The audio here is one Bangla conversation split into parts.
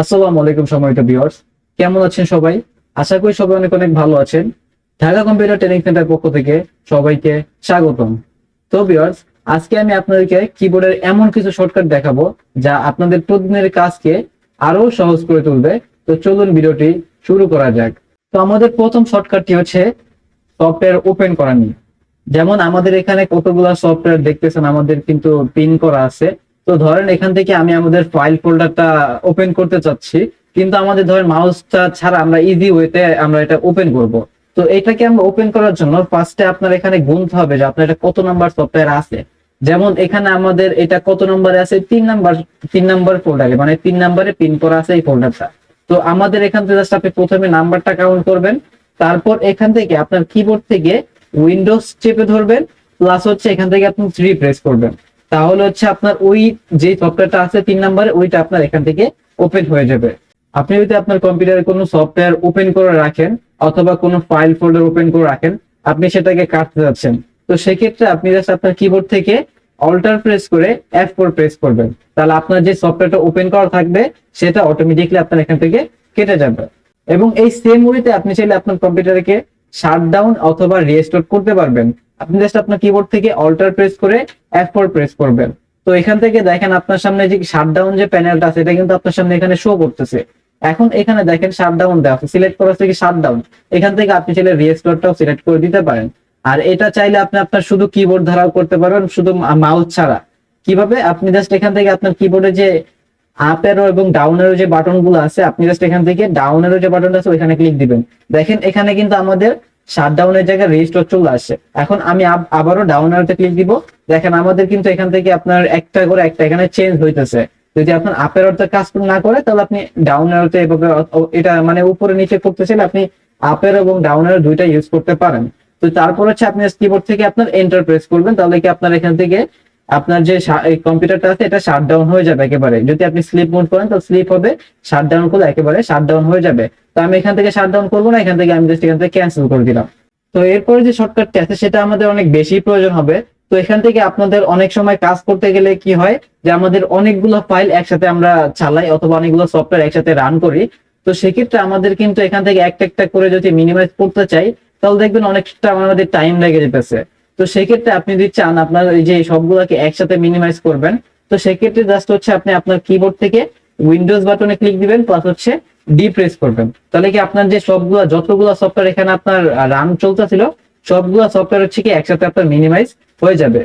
আসসালামু আলাইকুম সময়ত ভিউয়ার্স। কেমন আছেন সবাই? আশা করি সবাই অনেক অনেক ভালো আছেন। ঢাকা কম্পিউটার ট্রেনিং সেন্টার পক্ষ থেকে সবাইকে স্বাগতম। তো ভিউয়ার্স, আজকে আমি আপনাদেরকে কিবোর্ডের এমন কিছু শর্টকাট দেখাবো যা আপনাদের প্রতিদিনের কাজকে আরও সহজ করে তুলবে। তো চলুন ভিডিওটি শুরু করা যাক। তো আমাদের প্রথম শর্টকাটটি হচ্ছে সফটওয়্যার ওপেন করা নিয়ে। যেমন আমাদের এখানে কতগুলা সফটওয়্যার দেখতেছেন, আমাদের কিন্তু পিন করা আছে। তো ধরেন এখান থেকে আমি আমাদের ফাইল ফোল্ডারটা ওপেন করতে চাচ্ছি, কিন্তু আমাদের ধরেন মাউসটা ছাড়া আমরা ইজি ওয়েতে আমরা এটা ওপেন করব। তো এটাকে আমরা ওপেন করার জন্য ফার্স্টে আপনার এখানে গুনতে হবে যে আপনার এটা কত নাম্বার সফটওয়্যার আছে। যেমন এখানে আমাদের এটা কত নম্বরে আছে? তিন নাম্বার তিন নাম্বার ফোল্ডারে মানে তিন নাম্বারে পিন করা আছে এই ফোল্ডারটা তো আমাদের এখান থেকে জাস্ট আপনি প্রথমে নাম্বারটা কাউন্ট করবেন, তারপর এখান থেকে আপনার কিবোর্ড থেকে উইন্ডোজ চেপে ধরবেন প্লাস হচ্ছে এখান থেকে আপনি থ্রি প্রেস করবেন। তাহলে হচ্ছে আপনার ওই যে সফটওয়্যারটা আছে তিন নাম্বারে ওইটা আপনার এখান থেকে ওপেন হয়ে যাবে। আপনি যদি আপনার কম্পিউটারে কোনো সফটওয়্যার ওপেন করে রাখেন, অথবা কোনো ফাইল ফোল্ডার ওপেন করে রাখেন, আপনি সেটাকে কাটতে যাচ্ছেন। তো সেক্ষেত্রে আপনি জাস্ট আপনার কিবোর্ড থেকে অল্টার প্রেস করে এফ ফোর প্রেস করবেন। তাহলে আপনার যে সফটওয়্যারটা ওপেন করা থাকবে, সেটা অটোমেটিকলি আপনার এখান থেকে কেটে যাবে। এবং এই সেম ওয়েতে আপনি চাইলে আপনার কম্পিউটারকে শাট ডাউন অথবা রিস্টোর করতে পারবেন। আপনি জাস্ট আপনার কিবোর্ড থেকে অল্টার প্রেস করে এফ প্রেস করবেন। তো এখান থেকে দেখেন আপনার সামনে যে শাট ডাউন যে প্যানেলটা আছে, এটা কিন্তু আপনার সামনে এখানে শো করতেছে। এখন এখানে দেখেন শাট ডাউন দেওয়া আছে। সিলেক্ট করা থেকে শাট ডাউন এখান থেকে আপনি চাইলে রিস্টোরটাও সিলেক্ট করে দিতে পারেন। আর এটা চাইলে আপনি আপনার শুধু কিবোর্ড ধারাও করতে পারবেন, শুধু মাউস ছাড়া। কীভাবে? আপনি জাস্ট এখান থেকে আপনার কিবোর্ডে যে আপ এরো এবং ডাউন এরো যে বাটনগুলো আছে, আপনি জাস্ট এখান থেকে ডাউন এরো যে বাটনটা আছে, ওইখানে ক্লিক দিবেন। দেখেন এখানে কিন্তু আমাদের শাট ডাউনের জায়গায় রেজিস্টার চলে আসে। এখন আমি আব- আবারও ডাউন আরোতে ক্লিক দিব। দেখেন আমাদের কিন্তু এখান থেকে আপনার একটা করে একটা এখানে চেঞ্জ হইতেছে। যদি আপনার আপের অর্থে কাজ না করে, তাহলে আপনি ডাউন আরোতে এভাবে এটা মানে উপরে নিচে করতে চাইলে আপনি আপের এবং ডাউন আরও দুইটা ইউজ করতে পারেন। তো তারপর হচ্ছে আপনি কিবোর্ড থেকে আপনার এন্টার প্রেস করবেন। তাহলে কি আপনার এখান থেকে আপনার যে কম্পিউটারটা আছে, এটা শাট ডাউন হয়ে যাবে একেবারে। যদি আপনি স্লিপ মোড করেন তো স্লিপ হবে শাট ডাউন করলে একেবারে শাট ডাউন হয়ে যাবে। তো আমি এখান থেকে শাট ডাউন করব না, এখান থেকে আমি জাস্ট এখান থেকে ক্যান্সেল করে দিলাম। তো এরপরে যে শর্টকাটটা আছে, সেটা আমাদের অনেক বেশি প্রয়োজন হবে। তো এখান থেকে আপনাদের অনেক সময় কাজ করতে গেলে কি হয়, যে আমাদের অনেকগুলো ফাইল একসাথে আমরা চালাই, অথবা অনেকগুলো সফটওয়্যার একসাথে রান করি। তো সেক্ষেত্রে আমাদের কিন্তু এখান থেকে একটা একটা করে যদি মিনিমাইজ করতে চাই, তাহলে দেখবেন অনেকটা আমাদের টাইম লেগে যেতেছে। তো সেক্ষেত্রে আপনি যদি চান আপনার এই যে সবগুলোকে একসাথে মিনিমাইজ করবেন, তো সেক্ষেত্রে জাস্ট হচ্ছে আপনি আপনার কিবোর্ড থেকে উইন্ডোজ বাটনে ক্লিক দিবেন প্লাস হচ্ছে ডি প্রেস করবেন। তাহলে কি আপনার যে সবগুলা, যতগুলো সফটওয়্যার এখানে আপনার রান চলতেছিল, সবগুলো সফটওয়্যার হচ্ছে কি একসাথে আপনার মিনিমাইজ হয়ে যাবে।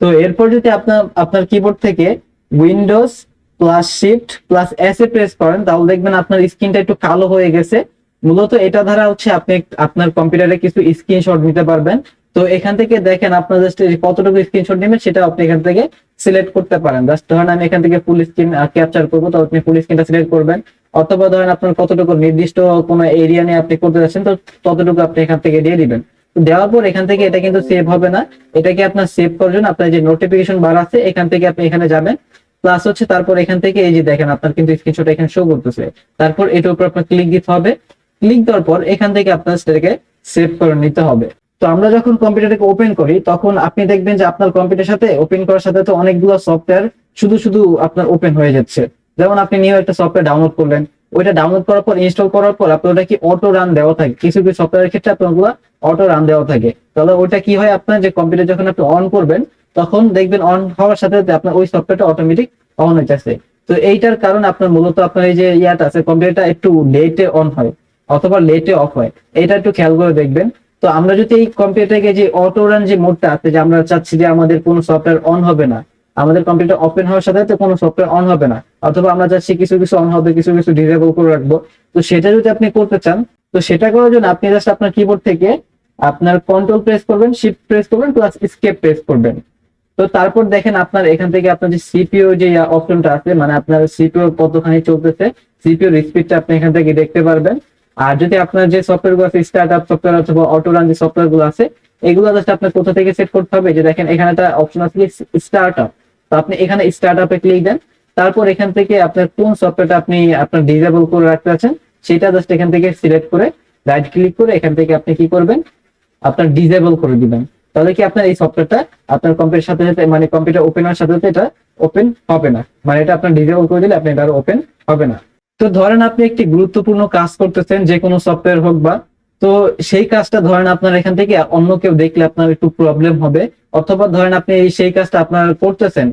তো এরপর যদি আপনার আপনার কিবোর্ড থেকে Windows plus shift plus S A press করেন, তাহলে দেখবেন আপনার স্ক্রিনটা একটু কালো হয়ে গেছে। মূলত এটা দ্বারা হচ্ছে আপনি আপনার কম্পিউটারে কিছু স্ক্রিনশট নিতে পারবেন। তো এখান থেকে দেখেন আপনার জাস্ট কতটুকু স্ক্রিনশট নেবেন সেটা আপনি এখান থেকে সিলেক্ট করতে পারেন। জাস্ট ধরেন আমি এখান থেকে ফুল স্ক্রিন ক্যাপচার করব, তো আপনি ফুল স্ক্রিনটা সিলেক্ট করবেন। অথবা ধরেন আপনার কতটুকু নির্দিষ্ট কোনো এরিয়া নিয়ে আপনি করতে যাচ্ছেন, তো ততটুকু আপনি এখান থেকে দিয়ে দিবেন। দেওয়ার পর এখান থেকে এটা কিন্তু সেভ হবে না। এটাকে আপনার সেভ করার জন্য আপনার যে নোটিফিকেশন বার আছে, এখান থেকে আপনি এখানে যাবেন। প্লাস হচ্ছে তারপর এখান থেকে এই যে দেখেন আপনার কিন্তু স্ক্রিনশট এখানে শো করতেছে। তারপর এটার উপর আপনার ক্লিক দিতে হবে। ক্লিক দেওয়ার পর এখান থেকে আপনার সেটাকে সেভ করে নিতে হবে। তো আমরা যখন কম্পিউটারটাকে ওপেন করি, তখন আপনি দেখবেন যে আপনার কম্পিউটার সাথে ওপেন করার সাথে তো অনেকগুলো সফটওয়্যার শুধু শুধু আপনার ওপেন হয়ে যাচ্ছে। যেমন আপনি নিউ একটা সফটওয়্যার ডাউনলোড করলেন, ওইটা ডাউনলোড করার পর ইনস্টল করার পর আপনার ওটা কি অটো রান দেওয়া থাকে? কিছু কিছু সফটওয়্যারের ক্ষেত্রে আপনার অটো রান দেওয়া থাকে। তাহলে ওইটা কি হয় আপনার? যে কম্পিউটার যখন আপনি অন করবেন, তখন দেখবেন অন হওয়ার সাথে সাথে আপনার ওই সফটওয়্যারটা অটোমেটিক অন হয়ে যাচ্ছে তো এইটার কারণ আপনার মূলত আপনার এই যে ইয়াটা আছে কম্পিউটারটা একটু লেটে অন হয়, অথবা লেটে অফ হয়। এটা একটু খেয়াল করে দেখবেন। তো আমরা যদি এই কম্পিউটারকে যে অটো রান যে মোডটা আছে, যে আমরা চাচ্ছি যে আমাদের কোনো সফটওয়্যার অন হবে না, আমাদের কম্পিউটার ওপেন হওয়ার সাথে সাথে কোনো সফটওয়্যার অন হবে না, অথবা আমরা চাচ্ছি কিছু কিছু অন হবে, কিছু কিছু ডিসেবল করে রাখব, তো সেটা যদি আপনি করতে চান, তো সেটা করার জন্য আপনি জাস্ট আপনার কিবোর্ড থেকে আপনার কন্ট্রোল প্রেস করবেন শিফট প্রেস করবেন প্লাস স্কেপ প্রেস করবেন। তো তারপর দেখেন আপনার এখান থেকে আপনার যে সিপিও যে অপশনটা আছে মানে আপনার সিপিও কতখানি চলতেছে সিপিও স্পিডটা আপনি এখান থেকে দেখতে পারবেন। আর যদি আপনার যে সফটওয়্যারগুলো আছে স্টার্ট আপ সফটওয়্যার অথবা অটো রান যে সফটওয়্যারগুলো আছে, এগুলো জাস্ট আপনার কোথা থেকে সেট করতে হবে? যে দেখেন, এখানে একটা অপশন আছে স্টার্ট আপ তো আপনি এখানে স্টার্ট আপে ক্লিক দেন, তারপর এখান থেকে আপনার কোন সফটওয়্যারটা আপনি, আপনার ডিজেবল করে রাখতে আছেন, সেটা জাস্ট এখান থেকে সিলেক্ট করে রাইট ক্লিক করে এখান থেকে আপনি কি করবেন? আপনার ডিজেবল করে দিবেন। তাহলে কি আপনার এই সফটওয়্যারটা আপনার কম্পিউটার সাথে সাথে মানে কম্পিউটার ওপেন হওয়ার সাথে সাথে এটা ওপেন হবে না। মানে এটা আপনার ডিজেবল করে দিলে আপনি এটা ওপেন হবে না। তো ধরেন আপনি একটি গুরুত্বপূর্ণ কাজ করতেছেন, যে কোনো সফটওয়্যার হোক বা, তো সেই কাজটা ধরেন আপনার এখান থেকে অন্য কেউ দেখলে আপনার একটু প্রবলেম হবে, অথবা ধরেন আপনি সেই কাজটা আপনার করতেছেন,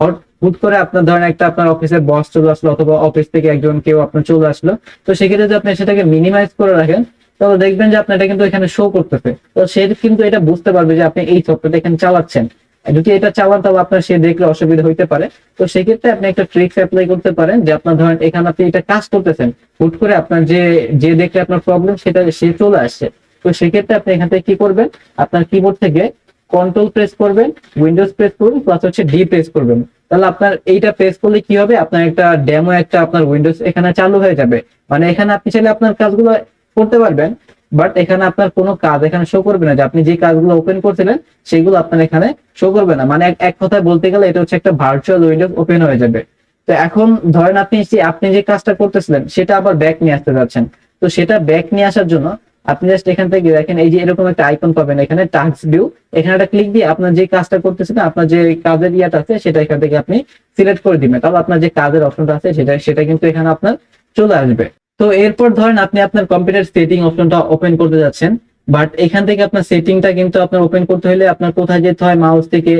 হট- করে আপনার ধরেন একটা আপনার অফিসের বস চলে আসলো অথবা অফিস থেকে একজন কেউ আপনার চলে আসলো, তো সেক্ষেত্রে যদি আপনি সেটাকে মিনিমাইজ করে রাখেন, তাহলে দেখবেন যে আপনার এটা কিন্তু এখানে শো করতেছে। তো সে কিন্তু এটা বুঝতে পারবে যে আপনি এই সফটওয়্যারটা এখানে চালাচ্ছেন। যদি এটা চালান, তাহলে আপনার সে দেখলে অসুবিধা হইতে পারে। তো সেক্ষেত্রে আপনি একটা ট্রিক্স অ্যাপ্লাই করতে পারেন যে আপনার ধরেন এখানে আপনি এটা কাজ করতেছেন, হুট করে আপনার যে যে দেখলে আপনার প্রবলেম সেটা সে চলে আসছে। তো সেক্ষেত্রে আপনি এখান থেকে কি করবেন? আপনার কিবোর্ড থেকে কন্ট্রোল প্রেস করবেন উইন্ডোজ প্রেস করবেন প্লাস হচ্ছে ডি প্রেস করবেন। তাহলে আপনার এইটা প্রেস করলে কি হবে? আপনার একটা ডেমো একটা আপনার উইন্ডোজ এখানে চালু হয়ে যাবে। মানে এখানে আপনি চাইলে আপনার কাজগুলো করতে পারবেন। বাট এখানে আপনার কোনো কাজ এখানে শো করবে না যে আপনি যে কাজগুলো ওপেন করছিলেন, সেগুলো আপনার এখানে শো করবে না। মানে এক- কথায় বলতে গেলে এটা হচ্ছে একটা ভার্চুয়াল উইন্ডোজ ওপেন হয়ে যাবে। তো এখন ধরেন আপনি যে আপনি যে কাজটা করতেছিলেন, সেটা আবার ব্যাক নিয়ে আসতে যাচ্ছেন। তো সেটা ব্যাক নিয়ে আসার জন্য আপনি জাস্ট এখান থেকে দেখেন, এই যে এরকম একটা আইকন পাবেন এখানে টাস্ক ভিউ এখানে একটা ক্লিক দিয়ে আপনার যে কাজটা করতেছেন আপনার যে কাজের ইয়াটা আছে, সেটা এখান থেকে আপনি সিলেক্ট করে দিবেন। তাহলে আপনার যে কাজের অপশনটা আছে, সেটা সেটা কিন্তু এখানে আপনার চলে আসবে। তো এরপর ধরেন আপনি আপনার কম্পিউটার সেটিং অপশনটা ওপেন করতে যাচ্ছেন বাট এখান থেকে আপনার সেটিংটা কিন্তু আপনার ওপেন করতে হলে আপনার কোথায় যেতে হয় মাউস থেকে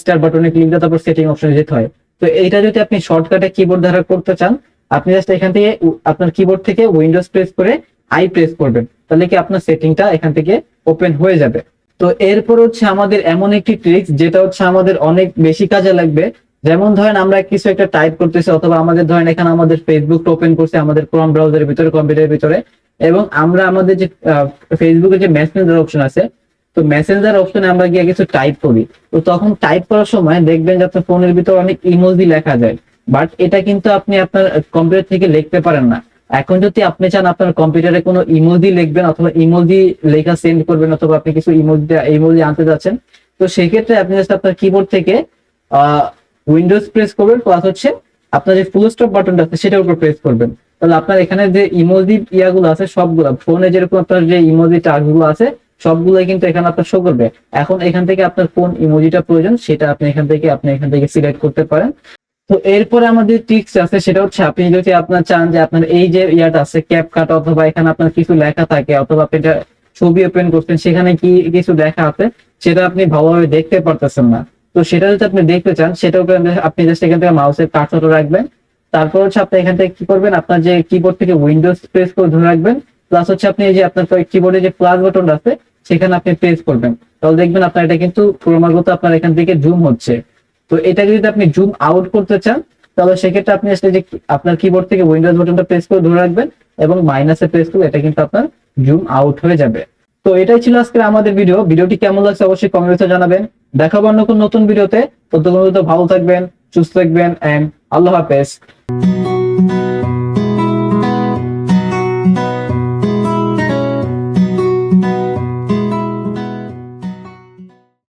স্টার বাটনে ক্লিক দিয়ে তারপর সেটিং অপশনে যেতে হয়। তো এইটা যদি আপনি শর্টকাটে কিবোর্ড দ্বারা করতে চান, আপনি জাস্ট এখান থেকে আপনার কিবোর্ড থেকে উইন্ডোজ প্রেস করে আই প্রেস করবেন, তাহলে কি আপনার সেটিংটা এখান থেকে ওপেন হয়ে যাবে। তো এরপর হচ্ছে আমাদের এমন একটি ট্রিক্স যেটা হচ্ছে আমাদের অনেক বেশি কাজে লাগবে যেমন ধরেন আমরা কিছু একটা টাইপ করতেছি, অথবা আমাদের ধরেন এখানে আমাদের ফেসবুক ওপেন করছে আমাদের ক্রোম ব্রাউজারের ভিতরে কম্পিউটারের ভিতরে, এবং আমরা আমাদের যে ফেসবুকের যে মেসেঞ্জার অপশন আছে, তো মেসেঞ্জার অপশনে আমরা গিয়ে কিছু টাইপ করি। তো তখন টাইপ করার সময় দেখবেন যে আপনার ফোনের ভিতরে অনেক ইমোজি লেখা যায় বাট এটা কিন্তু আপনি আপনার কম্পিউটার থেকে লিখতে পারেন না। এখন যদি আপনি চান আপনার কম্পিউটারে কোনো ইমোজি লিখবেন, অথবা ইমোজি লেখা সেন্ড করবেন, অথবা আপনি কিছু ইমোজি ইমোজি আনতে যাচ্ছেন, তো সেক্ষেত্রে আপনি জাস্ট আপনার কিবোর্ড থেকে উইন্ডোজ প্রেস করবেন প্লাস হচ্ছে আপনার যে ফুল স্টপ বাটনটা আছে, সেটার উপর প্রেস করবেন। তাহলে আপনার এখানে যে ইমোজি ইয়াগুলো আছে, সবগুলো ফোনে যেরকম আপনার যে ইমোজি টাচগুলো আছে, সবগুলোই কিন্তু এখানে আপনার শো করবে। এখন এখান থেকে আপনার কোন ইমোজিটা প্রয়োজন, সেটা আপনি এখান থেকে, আপনি এখান থেকে সিলেক্ট করতে পারেন। তো এরপরে আমাদের টিক্স আছে, সেটা হচ্ছে আপনি যদি আপনার চান যে আপনার এই যে ইয়াটা আছে ক্যাপ কাট অথবা এখানে আপনার কিছু লেখা থাকে, অথবা আপনি এটা ছবি ওপেন করছেন, সেখানে কি কিছু লেখা আছে, সেটা আপনি ভালোভাবে দেখতে পারতেছেন না। তো সেটা যদি আপনি দেখতে চান সেটা উপরে আপনি জাস্ট এখান থেকে মাউসের কার্সরটা রাখবেন। তারপর হচ্ছে আপনি এখান থেকে কি করবেন? আপনার যে কিবোর্ড থেকে উইন্ডোজ প্রেস করে ধরে রাখবেন। প্লাস হচ্ছে আপনি এই যে আপনার কিবোর্ডে যে প্লাস বাটন আছে, সেখানে আপনি প্রেস করবেন। তাহলে দেখবেন আপনার এটা কিন্তু ক্রমাগত আপনার এখান থেকে জুম হচ্ছে। তো এটাকে যদি আপনি জুম আউট করতে চান, তাহলে সেক্ষেত্রে আপনি আসলে যে আপনার কিবোর্ড থেকে উইন্ডোজ বাটনটা প্রেস করে ধরে রাখবেন এবং মাইনাসে প্রেস করলে এটা কিন্তু আপনার জুম আউট হয়ে যাবে। তো এটাই ছিল আজকে আমাদের ভিডিও ভিডিওটি কেমন লাগছে অবশ্যই কমেন্টে জানাবেন। দেখাবো অন্য কোন নতুন ভিডিওতে। ততক্ষণ ভালো থাকবেন সুস্থ থাকবেন এন্ড আল্লাহ হাফেজ।